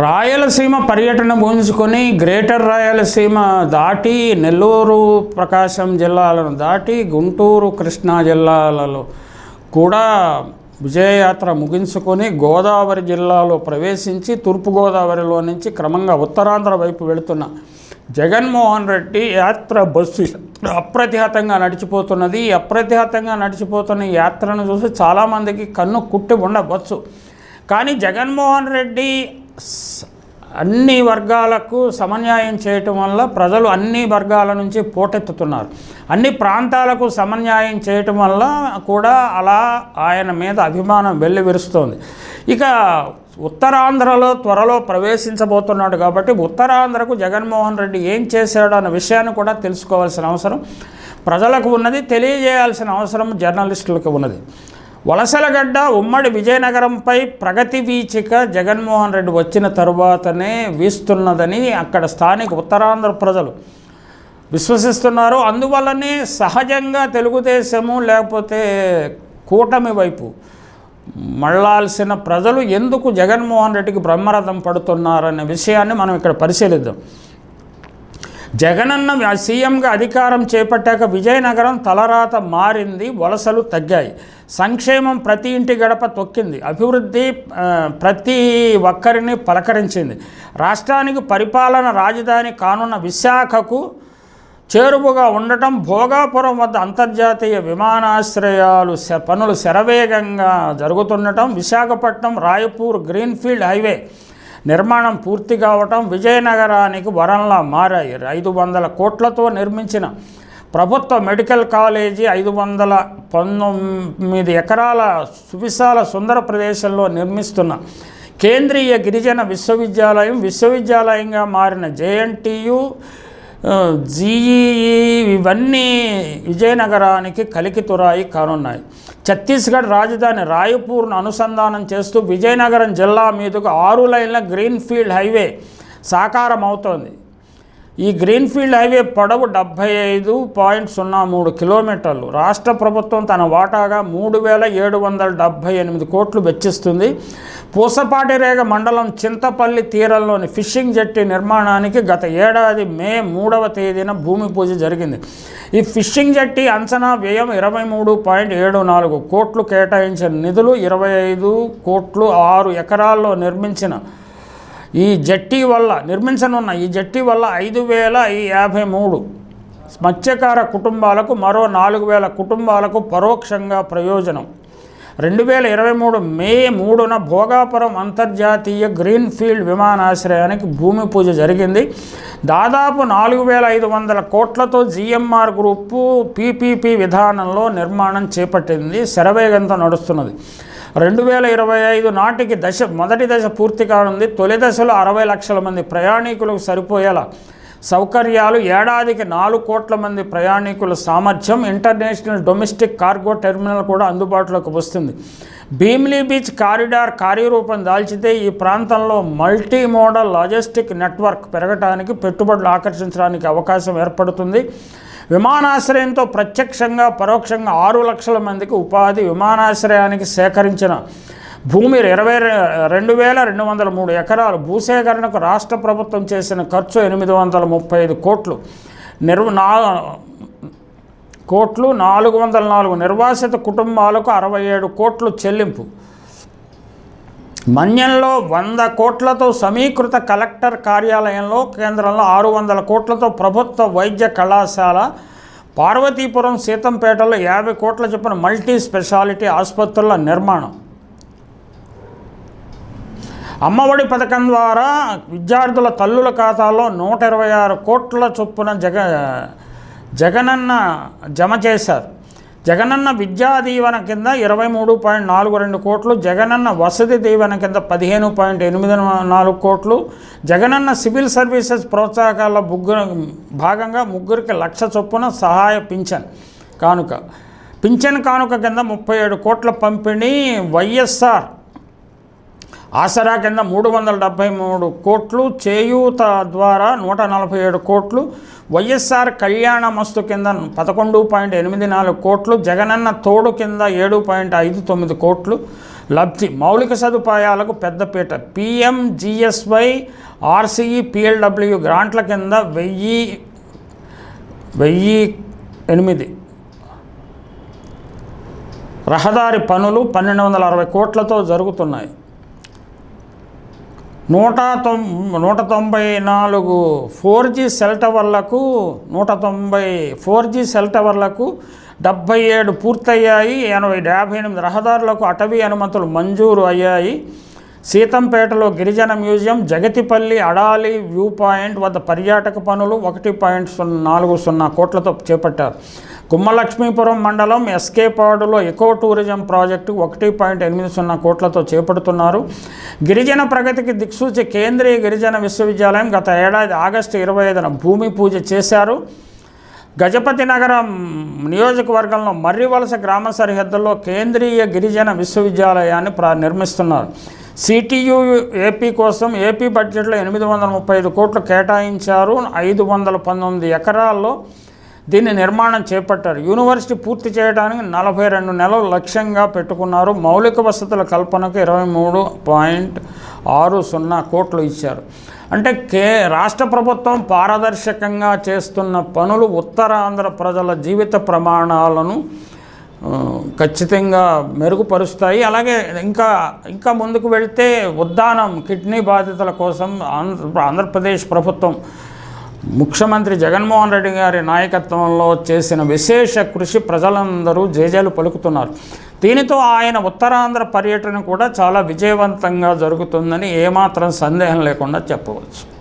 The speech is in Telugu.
రాయలసీమ పర్యటన ముగించుకొని గ్రేటర్ రాయలసీమ దాటి నెల్లూరు ప్రకాశం జిల్లాలను దాటి గుంటూరు కృష్ణా జిల్లాలలో కూడా విజయయాత్ర ముగించుకొని గోదావరి జిల్లాలో ప్రవేశించి తూర్పుగోదావరిలో నుంచి క్రమంగా ఉత్తరాంధ్ర వైపు వెళుతున్న జగన్మోహన్ రెడ్డి యాత్ర బస్సు అప్రతిహతంగా నడిచిపోతున్నది. ఈ అప్రతిహతంగా నడిచిపోతున్న యాత్రను చూసి చాలామందికి కన్ను కుట్టి ఉండవచ్చు. కానీ జగన్మోహన్ రెడ్డి అన్ని వర్గాలకు సమన్యాయం చేయటం వల్ల ప్రజలు అన్ని వర్గాల నుంచి పోటెత్తుతున్నారు. అన్ని ప్రాంతాలకు సమన్యాయం చేయటం వల్ల కూడా అలా ఆయన మీద అభిమానం వెల్లివిరుస్తోంది. ఇక ఉత్తరాంధ్రలో త్వరలో ప్రవేశించబోతున్నాడు కాబట్టి ఉత్తరాంధ్రకు జగన్మోహన్ రెడ్డి ఏం చేశాడు అన్న విషయాన్ని కూడా తెలుసుకోవాల్సిన అవసరం ప్రజలకు ఉన్నది తెలియజేయాల్సిన అవసరం జర్నలిస్టులకు ఉన్నది. వలసలగడ్డ ఉమ్మడి విజయనగరంపై ప్రగతి వీచిక జగన్మోహన్ రెడ్డి వచ్చిన తరువాతనే వీస్తున్నదని అక్కడ స్థానిక ఉత్తరాంధ్ర ప్రజలు విశ్వసిస్తున్నారు. అందువల్లనే సహజంగా తెలుగుదేశము లేకపోతే కూటమి వైపు మళ్ళాల్సిన ప్రజలు ఎందుకు జగన్మోహన్ రెడ్డికి బ్రహ్మరథం పడుతున్నారనే విషయాన్ని మనం ఇక్కడ పరిశీలిద్దాం. జగనన్న సీఎంగా అధికారం చేపట్టాక విజయనగరం తలరాత మారింది వలసలు తగ్గాయి. సంక్షేమం ప్రతి ఇంటి గడప తొక్కింది. అభివృద్ధి ప్రతి ఒక్కరిని పలకరించింది. రాష్ట్రానికి పరిపాలన రాజధాని కానున్న విశాఖకు చేరువుగా ఉండటం భోగాపురం వద్ద అంతర్జాతీయ విమానాశ్రయాలు పనులు శరవేగంగా జరుగుతుండటం విశాఖపట్నం రాయపూర్ గ్రీన్ఫీల్డ్ హైవే నిర్మాణం పూర్తి కావటం విజయనగరానికి వరంలా మారాయి. ఐదు వందల కోట్లతో నిర్మించిన ప్రభుత్వ మెడికల్ కాలేజీ ఐదు వందల పంతొమ్మిది ఎకరాల సువిశాల సుందర ప్రదేశంలో నిర్మిస్తున్న కేంద్రీయ గిరిజన విశ్వవిద్యాలయం విశ్వవిద్యాలయంగా మారిన జేఎన్టీయు జీఈఈ ఇవన్నీ విజయనగరానికి కలికితురాయి కానున్నాయి. ఛత్తీస్గఢ్ రాజధాని రాయపూర్ను అనుసంధానం చేస్తూ విజయనగరం జిల్లా మీదుగా ఆరు లైన్ల గ్రీన్ఫీల్డ్ హైవే సాకారం అవుతోంది ఈ గ్రీన్ఫీల్డ్ హైవే పొడవు డెబ్భై ఐదు పాయింట్ సున్నా మూడు కిలోమీటర్లు. రాష్ట్ర ప్రభుత్వం తన వాటాగా మూడు వేల ఏడు వందల డెబ్భై ఎనిమిది కోట్లు వెచ్చిస్తుంది. పూసపాటిరేగ మండలం చింతపల్లి తీరంలోని ఫిషింగ్ జెట్టి నిర్మాణానికి గత ఏడాది మే మూడవ తేదీన భూమి పూజ జరిగింది. ఈ ఫిషింగ్ జెట్టి అంచనా వ్యయం ఇరవై మూడు పాయింట్ ఏడు నాలుగు కోట్లు కేటాయించిన నిధులు ఇరవై ఐదు కోట్లు ఆరు ఎకరాల్లో నిర్మించిన ఈ జట్టి వల్ల నిర్మించనున్న ఈ జట్టి వల్ల ఐదు వేల యాభై మూడు మత్స్యకార కుటుంబాలకు మరో నాలుగు వేల కుటుంబాలకు పరోక్షంగా ప్రయోజనం. రెండు వేల ఇరవై మూడు మే మూడున భోగాపురం అంతర్జాతీయ గ్రీన్ఫీల్డ్ విమానాశ్రయానికి భూమి పూజ జరిగింది. దాదాపు నాలుగు వేల ఐదు వందల కోట్లతో జిఎంఆర్ గ్రూపు పీపీపీ విధానంలో నిర్మాణం చేపట్టింది. శరవేగంతో నడుస్తున్నది. రెండు వేల ఇరవై ఐదు నాటికి దశ మొదటి దశ పూర్తి కానుంది. తొలి దశలో అరవై లక్షల మంది ప్రయాణికులకు సరిపోయేలా సౌకర్యాలు. ఏడాదికి నాలుగు కోట్ల మంది ప్రయాణికుల సామర్థ్యం. ఇంటర్నేషనల్ డొమెస్టిక్ కార్గో టెర్మినల్ కూడా అందుబాటులోకి వస్తుంది. భీమ్లీ బీచ్ కారిడార్ కార్యరూపం దాల్చితే ఈ ప్రాంతంలో మల్టీ మోడల్ లాజిస్టిక్ నెట్వర్క్ పెరగటానికి పెట్టుబడులు ఆకర్షించడానికి అవకాశం ఏర్పడుతుంది. విమానాశ్రయంతో ప్రత్యక్షంగా పరోక్షంగా ఆరు లక్షల మందికి ఉపాధి విమానాశ్రయానికి సేకరించిన భూమి ఇరవై రెండు వేల రెండు వందల మూడు ఎకరాలు. భూసేకరణకు రాష్ట్ర ప్రభుత్వం చేసిన ఖర్చు ఎనిమిది వందల ముప్పై ఐదు కోట్లు. నిర్వ నా కోట్లు నాలుగు వందల నాలుగు నిర్వాసిత కుటుంబాలకు అరవై ఏడు కోట్లు చెల్లింపు. మన్యంలో వంద కోట్లతో సమీకృత కలెక్టర్ కార్యాలయంలో కేంద్రంలో ఆరు వందల కోట్లతో ప్రభుత్వ వైద్య కళాశాల పార్వతీపురం సీతంపేటలో యాభై కోట్ల చొప్పున మల్టీ స్పెషాలిటీ ఆసుపత్రుల నిర్మాణం. అమ్మఒడి పథకం ద్వారా విద్యార్థుల తల్లుల ఖాతాలో నూట ఇరవై ఆరు కోట్ల చొప్పున జగ జగనన్న జమ చేశారు. జగనన్న విద్యా దీవెన కింద ఇరవై మూడు పాయింట్ నాలుగు రెండు కోట్లు జగనన్న వసతి దీవెన కింద పదిహేను పాయింట్ ఎనిమిది నాలుగు కోట్లు జగనన్న సివిల్ సర్వీసెస్ ప్రోత్సాహకాల ముగ్గురు భాగంగా ముగ్గురికి లక్ష చొప్పున సహాయ పింఛన్ కానుక. పింఛన్ కానుక కింద ముప్పై ఏడు కోట్ల పంపిణీ వైఎస్ఆర్. ఆసరా కింద మూడు వందల డెబ్భై మూడు కోట్లు చేయూత ద్వారా నూట నలభై ఏడు కోట్లు వైఎస్ఆర్ కళ్యాణ మస్తు కింద పదకొండు పాయింట్ ఎనిమిది నాలుగు కోట్లు జగనన్న తోడు కింద ఏడు పాయింట్ ఐదు తొమ్మిది కోట్లు లబ్ధి. మౌలిక సదుపాయాలకు పెద్దపీట. పిఎంజిఎస్వై ఆర్సీఈ పిఎల్డబ్ల్యూ గ్రాంట్ల కింద వెయ్యి వెయ్యి ఎనిమిది. రహదారి పనులు పన్నెండు వందల అరవై కోట్లతో జరుగుతున్నాయి. నూట తొం నూట తొంభై నాలుగు ఫోర్ జీ సెల్ టవర్లకు నూట తొంభై ఫోర్ జీ సెల్ టవర్లకు డెబ్భై ఏడు పూర్తయ్యాయి. ఎనభై యాభై ఎనిమిది రహదారులకు అటవీ అనుమతులు మంజూరు అయ్యాయి. సీతంపేటలో గిరిజన museum Jagathipalli Adali view point వద్ద పర్యాటక పనులు ఒకటి పాయింట్ సున్నా నాలుగు సున్నా కోట్లతో చేపట్టారు. కుమ్మలక్ష్మీపురం మండలం ఎస్కేపాడులో ఎకో టూరిజం ప్రాజెక్టు ఒకటి పాయింట్ ఎనిమిది సున్నా కోట్లతో చేపడుతున్నారు. గిరిజన ప్రగతికి దిక్సూచి కేంద్రీయ గిరిజన విశ్వవిద్యాలయం గత ఏడాది ఆగస్టు ఇరవై ఐదున భూమి పూజ చేశారు. గజపతి నగరం నియోజకవర్గంలో మర్రివలస గ్రామ సరిహద్దుల్లో కేంద్రీయ గిరిజన విశ్వవిద్యాలయాన్ని ప్రా నిర్మిస్తున్నారు. సిటియు ఏపీ కోసం ఏపీ బడ్జెట్లో ఎనిమిది వందల ముప్పై ఐదు కోట్లు కేటాయించారు. ఐదు వందల పంతొమ్మిది ఎకరాల్లో దీన్ని నిర్మాణం చేపట్టారు. యూనివర్సిటీ పూర్తి చేయడానికి నలభై రెండు నెలలు లక్ష్యంగా పెట్టుకున్నారు. మౌలిక వసతుల కల్పనకు ఇరవై మూడు పాయింట్ ఆరు సున్నా కోట్లు ఇచ్చారు. అంటే కే రాష్ట్ర ప్రభుత్వం పారదర్శకంగా చేస్తున్న పనులు ఉత్తరాంధ్ర ప్రజల జీవిత ప్రమాణాలను ఖచ్చితంగా మెరుగుపరుస్తాయి. అలాగే ఇంకా ఇంకా ముందుకు వెళ్తే ఉద్దానం కిడ్నీ బాధితుల కోసం ఆంధ్ర ఆంధ్రప్రదేశ్ ప్రభుత్వం ముఖ్యమంత్రి జగన్మోహన్ రెడ్డి గారి నాయకత్వంలో చేసిన విశేష కృషి ప్రజలందరూ జేజేలు పలుకుతున్నారు. దీనితో ఆయన ఉత్తరాంధ్ర పర్యటన కూడా చాలా విజయవంతంగా జరుగుతుందని ఏమాత్రం సందేహం లేకుండా చెప్పవచ్చు.